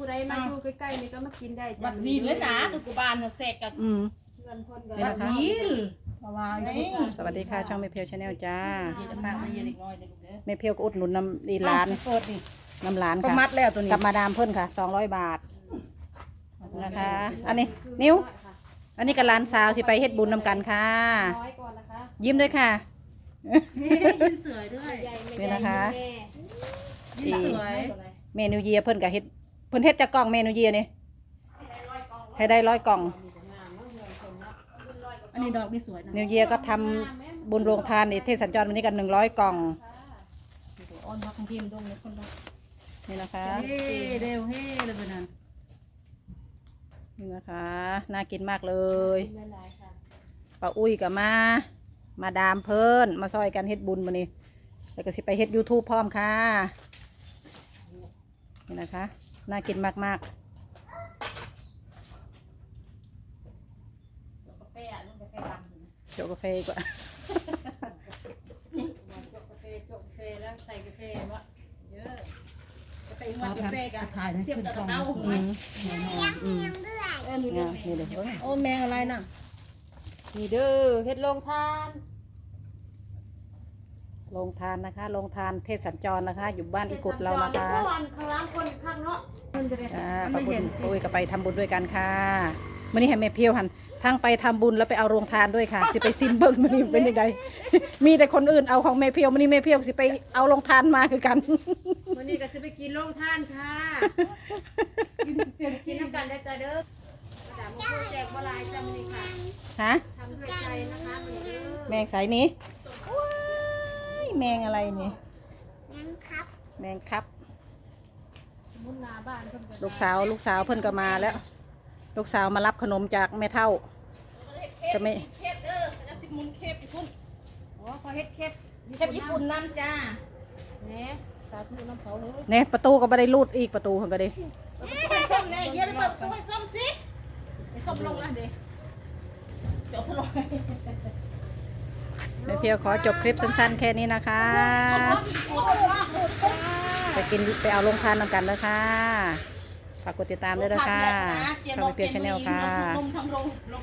ผู้ใดมาอยู่ใกล้ๆนี่ก็มากินได้จ้ะวัดวีนเลยนะตุกุบาลเสกกันอืม เงินพ่นนี่ก็นะคะ วีนมาวางนี่สวัสดีค่ะช่องเมเพลชาแนลจ้าเดี๋ยวจะพามาเย็นอีกหน่อยเด็กเด้อเมเพลก็อุดหนุนน้ำดีร้านเปิดดิน้ำร้านก็ค่ะมัดแล้วตัวนี้ กับมาดามเพิ่นค่ะสองร้อยบาทนะคะ อันนี้นิ้ว อันนี้กับร้านสาวสิไปเฮ็ดบุญนำกันค่ะ น้อยก่อนนะคะยิ้มด้วยค่ะสวยด้วยใหญ่ไม่นี่ใหญ่นะคะ แม่สวยเมนูเยียเพิ่นกับเฮ็ด เพิ่นเฮ็ดจากกล่องเมนูเยียนี่ให้ได้ร้อยกล่อง อันนี้ดอกนี่สวยนะนิวเยียก็ทำบุญโรงทานนี่เทศสัญจรวันนี้กันหนึ่งร้อยกล่องอ่อนพักของพิมพ์ดงเลยคนดอกนี่นะคะ เฮ้เร็วเฮ้เลยเป็นนั้นนี่นะคะ น่ากินมากเลยไม่หลายค่ะป้าอุ้ยกับมา มาดามเพิ่นมาซอยกันเฮ็ดบุญมานี่แล้วก็สิไปเฮ็ด YouTube พร้อมค่ะ นี่นะคะ น่ากินมากกาแฟนุ่นกาแฟดำๆโจกกาแฟอีกว่าจกกาแฟจกกาแฟแล้วใส่กาแฟวะเยอะกาแฟมันกาแฟกันเสียบกับเต้าอืมอืมเออนี่งามนี่เลยเอ้ยโอ้แมงอะไรน่ะนี่เด้อเฮ็ดโรงทาน โรงทานนะคะโรงทานเทศสัญจรนะคะ อยู่บ้านอีกุดเรานะคะเมื่อวานข้างล่างคนข้างเนาะมันจะได้จ้าขอบคุณปุ้ยก็ไปทำบุญด้วยกันค่ะมื่อนี้ให้แม่เพียวหันทั้งไปทำบุญแล้วไปเอาโรงทานด้วยค่ะสิไปซิมเบิ้งมันนี่เป็นยังไงมีแต่คนอื่นเอาของแม่เพียวมันนี่แม่เพียวสิไปเอาโรงทานมาคือกันวันนี้ก็จะไปกินโรงทานค่ะกินกินน้ำกันได้จ้าเด้อสามโมงแจกบลายจำนี่ค่ะฮะทำด้วยใจนะคะมันเด้อแมงสายนี้ว้าย แมงอะไรนี่แมงครับ แมงครับ มุนหนาบ้านเพิ่นก็ลูกสาวลูกสาวเพิ่นก็มาแล้ว ลูกสาวมารับขนมจากแม่เท่า จะไม่ เคปเด้อจะสิมุนเคปญี่ปุ่นอ๋อพอเฮ็ดเค็ดเคปญี่ปุ่นน้ำจ้าแหน่สาธุน้ำเขาเลยเนี่ยประตูก็ไม่ได้รูดอีกประตูเพิ่นก็ไดีไปส้มเลยเยอะเลยเปิดประตูให้ส้มสิไปส้มลงแล้วเด้เจาะสลอย แม่เพียวขอจบคลิปสั้นๆ แค่นี้นะคะไปกินไปเอาลงทานนำกันเลยค่ะฝากกดติดตามด้วยนะคะช่องแม่เพียวชาแนลค่ะลงทางลง